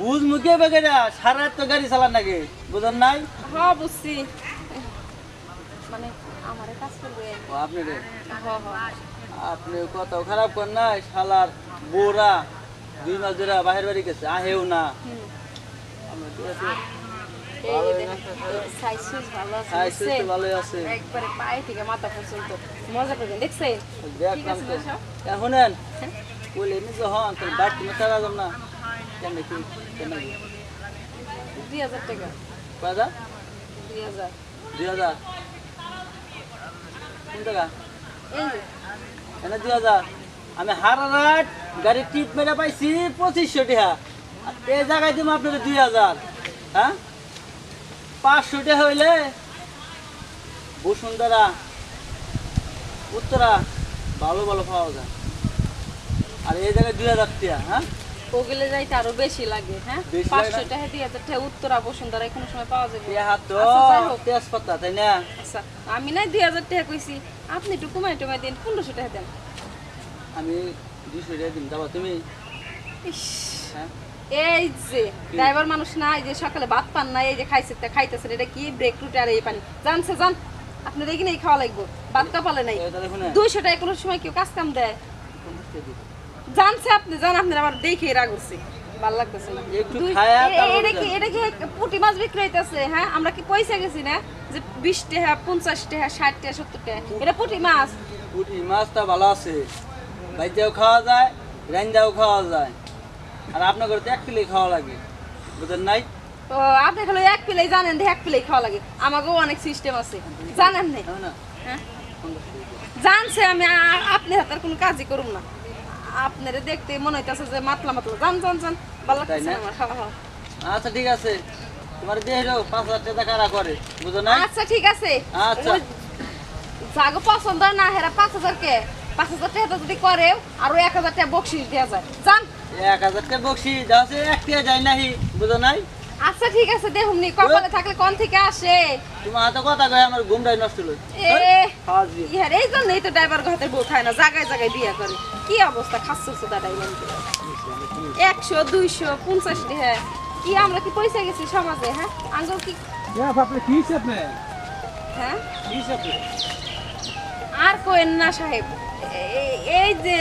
বুঝ মুখে বেগেরা সারা তো গাড়ি চালান নাকি? বুঝেন নাই? হ বুঝছি। মানে আমারে কাজ করবে। ও আপনি রে? আপনি কত খারাপ কর নাই শালার বোরা দুই মাস ধরে বাহির বাড়ি গেছে আহেও না। এখন হ্যাঁ? বলে নিজে হন তোর তুমি না কেন কি কেন দুই হাজার টাকা কয়টা দুই হাজার দুই হাজার কোন টাকা এনে দুই হাজার আমি হারা রাত গাড়ি টিপ মেরে পাইছি পঁচিশশো টাকা আর এই জায়গায় দিব আপনার দুই হাজার হ্যাঁ পাঁচশো টাকা হইলে বসুন্ধরা উত্তরা ভালো ভালো পাওয়া যায় আর এই জায়গায় দুই হাজার টাকা হ্যাঁ? ওগুলো যাইতে আরও বেশি লাগে হ্যাঁ? পাঁচশো টাকা দুই হাজার উত্তরা বসুন্ধরা কোনো সময় পাওয়া যাবে টাকা তো আচ্ছা, যাই হোক। তেজপাতা তাই না? আচ্ছা আমি নাই দুই হাজার টাকা কইছি আপনি একটু কমাই টমাই দিন পনেরোশো টাকা দেন। আমি দুশো টাকা দিন যাবা তুমি? হ্যাঁ? এই যে ড্রাইভার মানুষ না এই যে সকালে ভাত পান না এই যে খাইছে তা খাইতেছে এটা কি ব্রেক রুটে আর এই পানি? জানছে জান আপনার এখানে খাওয়া লাগবো। ভাত কপালে নাই। দুইশো টাকা কোনো সময় কেউ কাজ কাম দেয়? জানছে আপনি জান আপনার আমার দেখে রাগ উঠছে ভালো লাগতেছে না। একটু দুই- খায়া এ- এ- তারপর এটা কি এটা কি পুঁটি মাছ বিক্রি হইতেছে? হ্যাঁ আমরা কি পয়সা গেছি না যে বিশ টাকা পঞ্চাশ টাকা ষাট টাকা সত্তর টাকা? এটা পুঁটি মাছ। পুঁটি মাছটা ভালো আছে। বাইতেও খাওয়া যায় রান্দাও খাওয়া যায়। আর আপনার ঘরে তো এক খাওয়া লাগে নাই? ও আপনি খালি এক জানেন এক প্লে খাওয়া লাগে। আমাকেও অনেক সিস্টেম আছে। জানেন না? হ্যাঁ? জানছে আমি আপনি হাতের কোনো কাজই করুম না। আপনারে দেখতে মনে হইতেছে যে মাতলা মাতলা। জান জান জান ভালো লাগছে আমার। হ্যাঁ, হ্যাঁ। আচ্ছা ঠিক আছে। তোমার দিয়ে হলো পাঁচ হাজার টাকা কারা করে। বুঝো না আচ্ছা ঠিক আছে। আচ্ছা। জাগো পছন্দ না হেরা পাঁচ হাজার কে পাঁচ হাজার টাকা যদি করে আরও এক হাজার টাকা বকশিস দেওয়া যায়। জান এক হাজার টাকা বকশিস দেওয়া যায় এক টাকা যায় নাহি। বুঝো নাই? আচ্ছা ঠিক আছে দেখুন নি কপালে থাকলে কোন থেকে আসে? তোমার হাতে কথা কয় আমার ঘুমটাই নষ্ট হলো। এ খাওয়া দিয়ে ইহার এই জন্যই তো ড্রাইভার ঘাতে বউ খায় না জায়গায় জায়গায় বিয়া করে। কি অবস্থা খাচ্ছে দাদা ড্রাইভার? একশো দুইশো পঞ্চাশ হ্যাঁ। কি আমরা কি পয়সা গেছি সমাজে হ্যাঁ? আঙ্গুল কি হ্যাঁ আপনি কি আপনি হ্যাঁ? কি আপনি আর কোয়েন না সাহেব। এই যে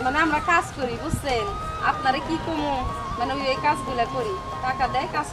মানে আমরা কাজ করি, বুঝছেন? আপনারা কি কমো? মানে ওই কাজগুলা করি। টাকা দেয়, কাজ